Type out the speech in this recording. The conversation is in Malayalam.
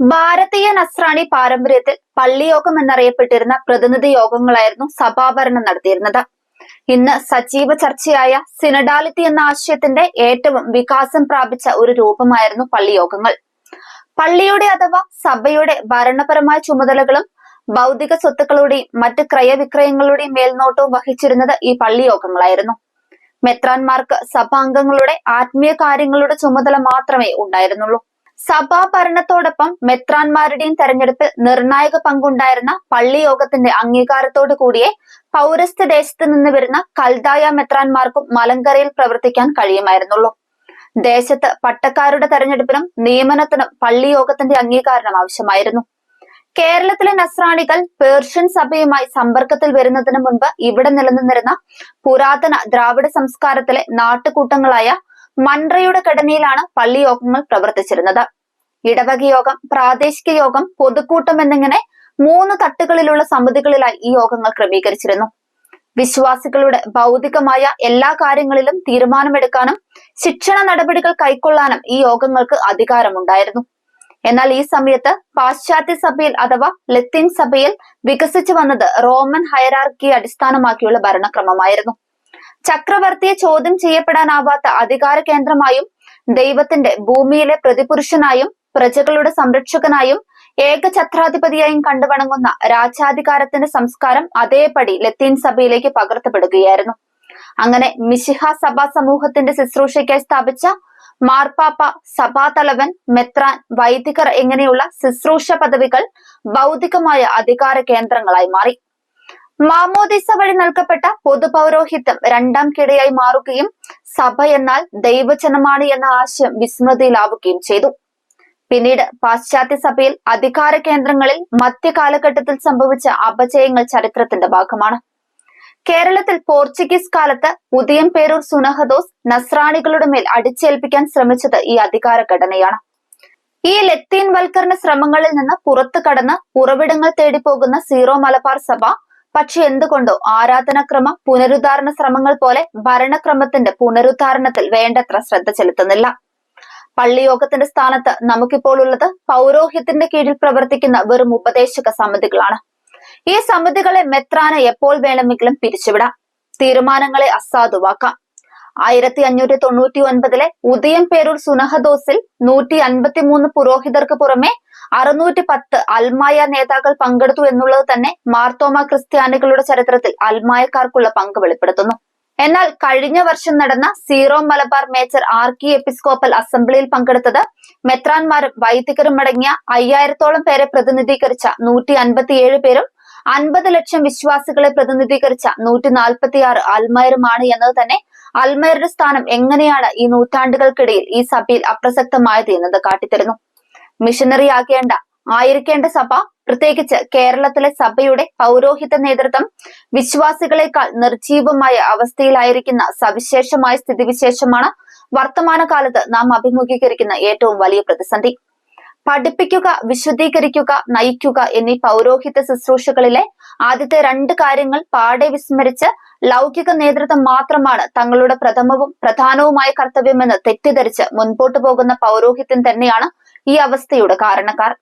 ഭാരതീയ നസ്രാണി പാരമ്പര്യത്തിൽ പള്ളിയോഗം എന്നറിയപ്പെട്ടിരുന്ന പ്രതിനിധി യോഗങ്ങളായിരുന്നു സഭാഭരണം നടത്തിയിരുന്നത്. ഇന്ന് സജീവ ചർച്ചയായ സിനഡാലിറ്റി എന്ന ആശയത്തിന്റെ ഏറ്റവും വികാസം പ്രാപിച്ച ഒരു രൂപമായിരുന്നു പള്ളിയോഗങ്ങൾ. പള്ളിയുടെ അഥവാ സഭയുടെ ഭരണപരമായ ചുമതലകളും ഭൗതിക സ്വത്തുക്കളുടെയും മറ്റ് ക്രയവിക്രയങ്ങളുടെയും മേൽനോട്ടവും വഹിച്ചിരുന്നത് ഈ പള്ളിയോഗങ്ങളായിരുന്നു. മെത്രാൻമാർക്ക് സഭാംഗങ്ങളുടെ ആത്മീയ കാര്യങ്ങളുടെ ചുമതല മാത്രമേ ഉണ്ടായിരുന്നുള്ളൂ. സഭാ ഭരണത്തോടൊപ്പം മെത്രാന്മാരുടെയും തെരഞ്ഞെടുപ്പിൽ നിർണായക പങ്കുണ്ടായിരുന്ന പള്ളി യോഗത്തിന്റെ അംഗീകാരത്തോടു കൂടിയേ പൗരസ്ത്യ ദേശത്ത് നിന്ന് വരുന്ന കൽതായ മെത്രാന്മാർക്കും മലങ്കരയിൽ പ്രവർത്തിക്കാൻ കഴിയുമായിരുന്നുള്ളൂ. ദേശത്ത് പട്ടക്കാരുടെ തെരഞ്ഞെടുപ്പിനും നിയമനത്തിനും പള്ളി യോഗത്തിന്റെ അംഗീകാരം ആവശ്യമായിരുന്നു. കേരളത്തിലെ നസ്രാണികൾ പേർഷ്യൻ സഭയുമായി സമ്പർക്കത്തിൽ വരുന്നതിന് മുൻപ് ഇവിടെ നിലനിന്നിരുന്ന പുരാതന ദ്രാവിഡ സംസ്കാരത്തിലെ നാട്ടുകൂട്ടങ്ങളായ മൺറയുടെ ഘടനയിലാണ് പള്ളി യോഗങ്ങൾ പ്രവർത്തിച്ചിരുന്നത്. ഇടവക യോഗം പ്രാദേശിക യോഗം പൊതുക്കൂട്ടം എന്നിങ്ങനെ മൂന്ന് തട്ടുകളിലുള്ള സമിതികളിലായി ഈ യോഗങ്ങൾ ക്രമീകരിച്ചിരുന്നു. വിശ്വാസികളുടെ ഭൗതികമായ എല്ലാ കാര്യങ്ങളിലും തീരുമാനമെടുക്കാനും ശിക്ഷണ നടപടികൾ കൈക്കൊള്ളാനും ഈ യോഗങ്ങൾക്ക് അധികാരമുണ്ടായിരുന്നു. എന്നാൽ ഈ സമയത്ത് പാശ്ചാത്യ സഭയിൽ അഥവാ ലത്തീൻ സഭയിൽ വികസിച്ചു വന്നത് റോമൻ ഹയറാർക്കിയെ അടിസ്ഥാനമാക്കിയുള്ള ഭരണക്രമമായിരുന്നു. ചക്രവർത്തിയെ ചോദ്യം ചെയ്യപ്പെടാനാവാത്ത അധികാര കേന്ദ്രമായും ദൈവത്തിന്റെ ഭൂമിയിലെ പ്രതിപുരുഷനായും പ്രജകളുടെ സംരക്ഷകനായും ഏകഛത്രാധിപതിയായും കണ്ടുവണങ്ങുന്ന രാജാധികാരത്തിന്റെ സംസ്കാരം അതേപടി ലത്തീൻ സഭയിലേക്ക് പകർത്തപ്പെടുകയായിരുന്നു. അങ്ങനെ മിശിഹ സഭാ സമൂഹത്തിന്റെ ശുശ്രൂഷയ്ക്കായി സ്ഥാപിച്ച മാർപ്പാപ്പ സഭാതലവൻ മെത്രാൻ വൈദികർ എങ്ങനെയുള്ള ശുശ്രൂഷ പദവികൾ ഭൗതികമായ അധികാര കേന്ദ്രങ്ങളായി മാറി. മാമോദിസ വഴി നൽകപ്പെട്ട പൊതുപൗരോഹിത്യം രണ്ടാം കിടയായി മാറുകയും സഭ എന്നാൽ ദൈവജനമാണ് എന്ന ആശയം വിസ്മൃതിയിലാവുകയും ചെയ്തു. പിന്നീട് പാശ്ചാത്യ സഭയിൽ അധികാര കേന്ദ്രങ്ങളിൽ മധ്യകാലഘട്ടത്തിൽ സംഭവിച്ച അപജയങ്ങൾ ചരിത്രത്തിന്റെ ഭാഗമാണ്. കേരളത്തിൽ പോർച്ചുഗീസ് കാലത്ത് ഉദയം പേരൂർ സുനഹദോസ് നസ്രാണികളുടെ മേൽ അടിച്ചേൽപ്പിക്കാൻ ശ്രമിച്ചത് ഈ അധികാര ഘടനയാണ്. ഈ ലത്തീൻ വൽക്കരണ ശ്രമങ്ങളിൽ നിന്ന് പുറത്തു കടന്ന് ഉറവിടങ്ങൾ തേടി പോകുന്ന സീറോ മലബാർ സഭ പക്ഷെ എന്തുകൊണ്ടോ ആരാധനാക്രമ പുനരുദ്ധാരണ ശ്രമങ്ങൾ പോലെ ഭരണക്രമത്തിന്റെ പുനരുദ്ധാരണത്തിൽ വേണ്ടത്ര ശ്രദ്ധ ചെലുത്തുന്നില്ല. പള്ളിയോഗത്തിന്റെ സ്ഥാനത്ത് നമുക്കിപ്പോൾ ഉള്ളത് പൗരോഹിത്യത്തിന്റെ കീഴിൽ പ്രവർത്തിക്കുന്ന വെറും ഉപദേശക സമിതികളാണ്. ഈ സമിതികളെ മെത്രാന് എപ്പോൾ വേണമെങ്കിലും പിരിച്ചുവിടാം. തീരുമാനങ്ങളെ അസാധുവാക്കാം. ആയിരത്തി അഞ്ഞൂറ്റി തൊണ്ണൂറ്റി ഒൻപതിലെ ഉദയം പേരൂർ സുനഹദോസിൽ നൂറ്റി അൻപത്തി മൂന്ന് പുരോഹിതർക്ക് പുറമെ അറുന്നൂറ്റി പത്ത് അൽമായ നേതാക്കൾ പങ്കെടുത്തു എന്നുള്ളത് തന്നെ മാർത്തോമ ക്രിസ്ത്യാനികളുടെ ചരിത്രത്തിൽ അൽമായക്കാർക്കുള്ള പങ്ക് വെളിപ്പെടുത്തുന്നു. എന്നാൽ കഴിഞ്ഞ വർഷം നടന്ന Syro Malabar major archiepiscopal അസംബ്ലിയിൽ പങ്കെടുത്തത് മെത്രാൻമാരും വൈദികരും അടങ്ങിയ അയ്യായിരത്തോളം പേരെ പ്രതിനിധീകരിച്ച നൂറ്റി അൻപത്തിയേഴ് പേരും അൻപത് ലക്ഷം വിശ്വാസികളെ പ്രതിനിധീകരിച്ച നൂറ്റി നാൽപ്പത്തിയാറ് ആൽമാരുമാണ് എന്നത് തന്നെ അൽമയറുടെ സ്ഥാനം എങ്ങനെയാണ് ഈ നൂറ്റാണ്ടുകൾക്കിടയിൽ ഈ സഭയിൽ അപ്രസക്തമായത് എന്നത് കാട്ടിത്തരുന്നു. മിഷനറി ആകേണ്ട ആയിരിക്കേണ്ട സഭ പ്രത്യേകിച്ച് കേരളത്തിലെ സഭയുടെ പൗരോഹിത നേതൃത്വം വിശ്വാസികളെക്കാൾ നിർജീവമായ അവസ്ഥയിലായിരിക്കുന്ന സവിശേഷമായ സ്ഥിതിവിശേഷമാണ് വർത്തമാന കാലത്ത് നാം അഭിമുഖീകരിക്കുന്ന ഏറ്റവും വലിയ പ്രതിസന്ധി. പഠിപ്പിക്കുക വിശുദ്ധീകരിക്കുക നയിക്കുക എന്നീ പൗരോഹിത ശുശ്രൂഷകളിലെ ആദ്യത്തെ രണ്ട് കാര്യങ്ങൾ പാടെ വിസ്മരിച്ച് ലൗകിക നേതൃത്വം മാത്രമാണ് തങ്ങളുടെ പ്രഥമവും പ്രധാനവുമായ കർത്തവ്യമെന്ന് തെറ്റിദ്ധരിച്ച് മുൻപോട്ടു പോകുന്ന പൗരോഹിത്യം തന്നെയാണ് ഈ അവസ്ഥയുടെ കാരണക്കാർ.